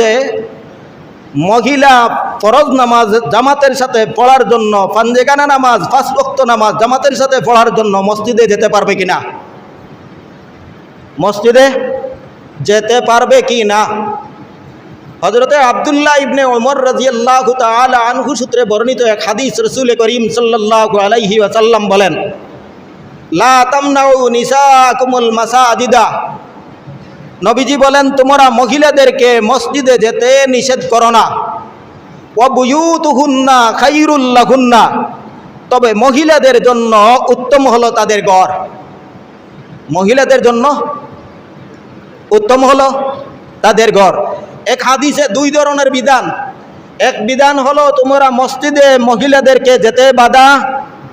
যে মহিলা ফরজ নামাজ জামাতের সাথে পড়ার জন্য পাঞ্জেগানা নামাজ বক্ত নামাজ জামাতের সাথে পড়ার জন্য মসজিদে যেতে পারবে কিনা? মসজিদে যেতে পারবে কি না হজরতে আবদুল্লাহ ইবনে ওমর রাজিয়াল্লাহ তাআলা আনহু সূত্রে বর্ণিত এক হাদিস রসুল করিম সাল্লাল্লাহু আলাইহি ওয়াসাল্লাম বলেন, লা তামনাউ নিসাকুমুল মাসাজিদা। নবীজি বলেন, তোমরা মহিলাদেরকে মসজিদে যেতে নিষেধ করো না। ও বুয়ুতুহুন্না খাইরুল্লাহুন্না তবে মহিলাদের জন্য উত্তম হলো তাদের গড় মহিলাদের জন্য উত্তম হলো তাদের ঘর। এক হাদিসে দুই ধরনের বিধান। এক বিধান হলো, তোমরা মসজিদে মহিলাদেরকে যেতে বাধা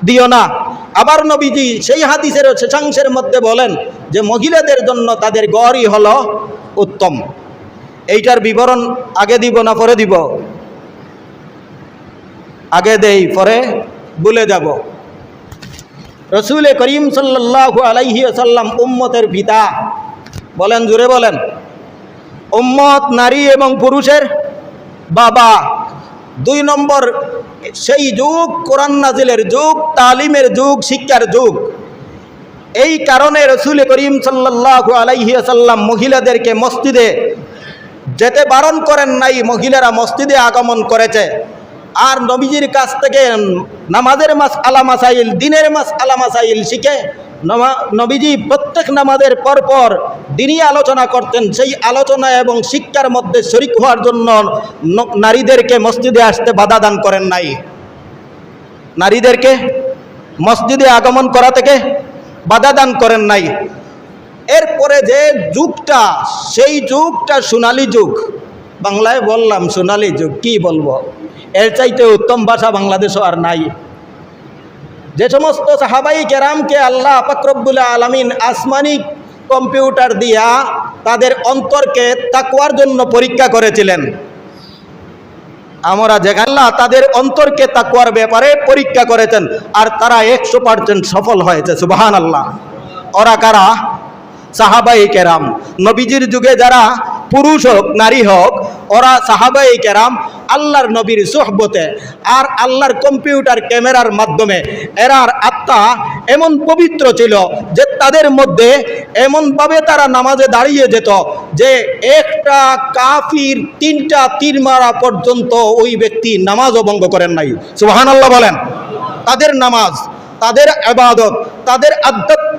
দিও না। আবার নবীজি সেই হাদিসের শেষাংশের মধ্যে বলেন যে মহিলাদের জন্য তাদের গড়ই হল উত্তম। এইটার বিবরণ আগে দিব না পরে দিব? আগে দেই, পরে বলে যাব। রসুল করিম সাল্লাহ আলাইহি সাল্লাম উম্মতের পিতা। বলেন জুড়ে বলেন। উম্মত নারী এবং পুরুষের বাবা। দুই নম্বর সেই যুগ, কোরআন নাজিলের যুগ, তালিমের যুগ, শিক্ষার যুগ। এই কারণে রসুল করিম সাল্লাহ আলাইহি আসাল্লাম মহিলাদেরকে মসজিদে যেতে বারণ করেন নাই, মহিলারা মসজিদে আগমন করেছে। আর নবীজির কাছ থেকে নামাজের মাস আলা মাসাইল, দিনের মাস আলা মাসাইল শিখে নবীজি প্রত্যেক নামাজের পরপর দিনই আলোচনা করতেন। সেই আলোচনা এবং শিক্ষার মধ্যে শরিক হওয়ার জন্য নারীদেরকে মসজিদে আসতে বাধা দান করেন নাই। নারীদেরকে মসজিদে আগমন করা থেকে বাধা দান করেন নাই। এরপরে যে যুগটা, সেই যুগটা সোনালি যুগ। বাংলায় বললাম সোনালি যুগ, কি বলব? এর চাইতে উত্তম ভাষা বাংলাদেশও আর নাই। যে সমস্ত সাহাবাই কেরামকে আল্লাহ পাকরবুল আলমিন আসমানি কম্পিউটার দিয়া তাদের অন্তরকে তাকুয়ার জন্য পরীক্ষা করেছিলেন। আমরা যেখাল্লা তাদের অন্তরকে তাকুয়ার ব্যাপারে পরীক্ষা করেছেন আর তারা একশো পার্সেন্ট সফল হয়েছে সুবাহান আল্লাহ ওরা কারা? সাহাবাই কেরাম। নবীজির যুগে যারা পুরুষ হোক, নারী হোক, ওরা সাহাবাই কেরাম আল্লাহর নবীর সোহবতে আর আল্লাহর কম্পিউটার ক্যামেরার মাধ্যমে। এরার আত্মা এমন পবিত্র ছিল যে তাদের মধ্যে এমনভাবে তারা নামাজে দাঁড়িয়ে যেত যে একটা কাফির তিনটা তীর মারা পর্যন্ত ওই ব্যক্তি নামাজও ভঙ্গ করেন নাই। সুবাহান আল্লাহ বলেন। তাদের নামাজ, তাদের আবাদত, তাদের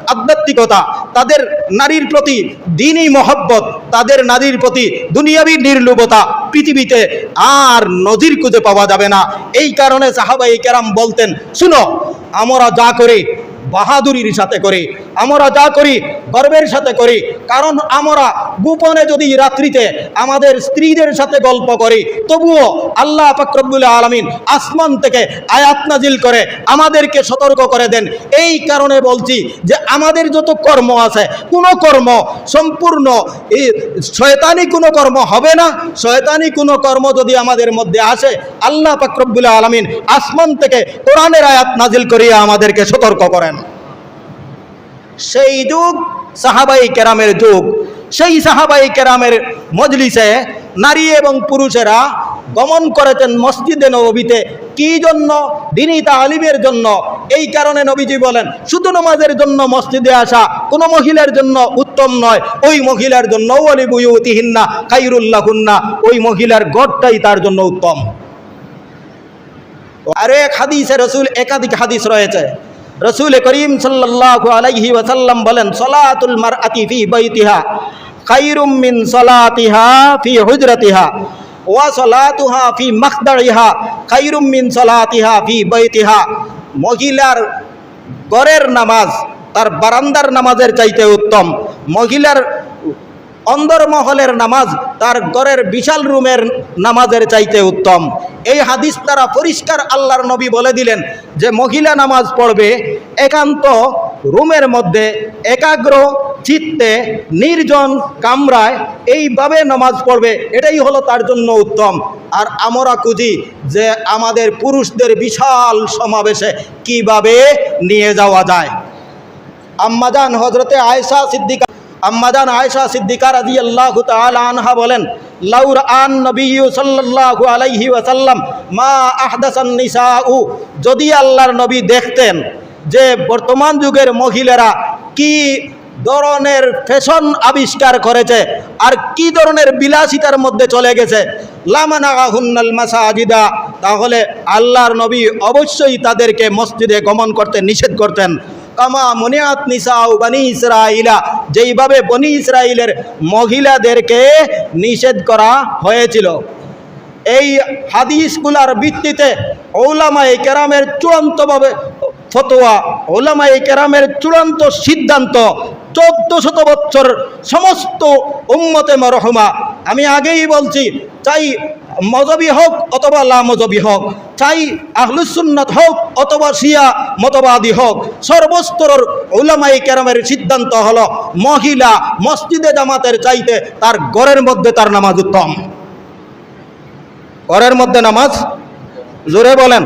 আধ্যাত্মিকতা তাদের নারীর প্রতি দিনই মহব্বত, তাদের নারীর প্রতি দুনিয়াবি নির্লুবতা, পৃথিবীতে আর নজির খুঁজে পাওয়া যাবে না। এই কারণে সাহাবাই কেরাম বলতেন, শুনো, আমরা যা করি বাহাদুরির সাথে করি, আমরা যা করি গর্বের সাথে করি। কারণ আমরা গোপনে যদি রাত্রিতে আমাদের স্ত্রীদের সাথে গল্প করি, তবুও আল্লাহ ফাকরবুল আলমিন আসমান থেকে আয়াত নাজিল করে আমাদেরকে সতর্ক করে দেন। এই কারণে বলছি যে আমাদের যত কর্ম আছে, কোনো কর্ম সম্পূর্ণ এই শয়তানি কোনো কর্ম হবে না। শয়তানি কোনো কর্ম যদি আমাদের মধ্যে আসে, আল্লাহ ফাকরবুল আলমিন আসমান থেকে কোরআনের আয়াত নাজিল করিয়া আমাদেরকে সতর্ক করেন। সেই যুগ সাহাবাই কেরামের যুগ। সেই সাহাবাই কেরামের মজলিসে নারী এবং পুরুষেরা গমন করেছেন মসজিদে নবীতে কি জন্য? দিনী তালিমের জন্য। এই কারণে নবীজি বলেন, শুধু নামাজের জন্য মসজিদে আসা কোনো মহিলার জন্য উত্তম নয়। ওই মহিলার জন্য অলি বুয়ুতিহিন্না খাইরুল্লাহুন্না, ওই মহিলার গড়টাই তার জন্য উত্তম। আর এক হাদিসে রসুল একাধিক হাদিস রয়েছে। রসুল করিম সাল্লাহ আলাইহি ওয়াসাল্লাম বলেন, সলাতুল মার আতি ফি বৈতিহা খাইরুম মিন সলাতিহা ফি হুজরতিহা ওয়া সলাতুহা ফি মাখদাইহা খাইরুম মিন সলাতিহা ফি বৈতিহা মহিলার গরের নামাজ তার বারান্দার নামাজের চাইতে উত্তম। মহিলার অন্দরমহলের নামাজ, তার ঘরের বিশাল রুমের নামাজের চাইতে উত্তম। এই হাদিস তারা পরিষ্কার আল্লাহর নবী বলে দিলেন যে, মহিলা নামাজ পড়বে একান্ত রুমের মধ্যে একাগ্র চিত্তে নির্জন কামরায় এইভাবে নামাজ পড়বে, এটাই হলো তার জন্য উত্তম। আর আমরা খুঁজি যে, আমাদের পুরুষদের বিশাল সমাবেশে কীভাবে নিয়ে যাওয়া যায়। আম্মাজান হজরতে আয়সা সিদ্দিকা আম্মাদান আয়েশা সিদ্দিকা রাদিয়াল্লাহু তাআলা আনহা বলেন লাউর আন নবী সাল্লাল্লাহু আলাইহি ওয়াসাল্লাম, মা আহদাসান নিসাউ। যদি আল্লাহর নবী দেখতেন যে বর্তমান যুগের মহিলারা কি ধরনের ফ্যাশন আবিষ্কার করেছে আর কি ধরনের বিলাসিতার মধ্যে চলে গেছে লামানাহুন্নাল মাসাজিদা তাহলে আল্লাহর নবী অবশ্যই তাদেরকে মসজিদে গমন করতে নিষেধ করতেন। কামা মনিয়াত নিসাউ বানি ইসরাইলা যেইভাবে বনি ইসরাইলের মহিলাদেরকে নিষেধ করা হয়েছিল। এই হাদিসগুলার ভিত্তিতে ওলামাই কেরামের চূড়ান্তভাবে ফতোয়া ওলামাই কেরামের চূড়ান্ত সিদ্ধান্ত চোদ্দ শত বছর সমস্ত উম্মতে মরহমা। আমি আগেই বলছি, চাই মজবি হোক অথবা লা মজবি হোক। চাই আহলুসুন্নত হোক অথবা শিয়া মতবাদী হোক। সর্বস্তরের ওলামাই কেরামের সিদ্ধান্ত হল, মহিলা মসজিদে জামাতের চাইতে তার ঘরের মধ্যে তার নামাজ উত্তম। ঘরের মধ্যে নামাজ? জোরে বলেন।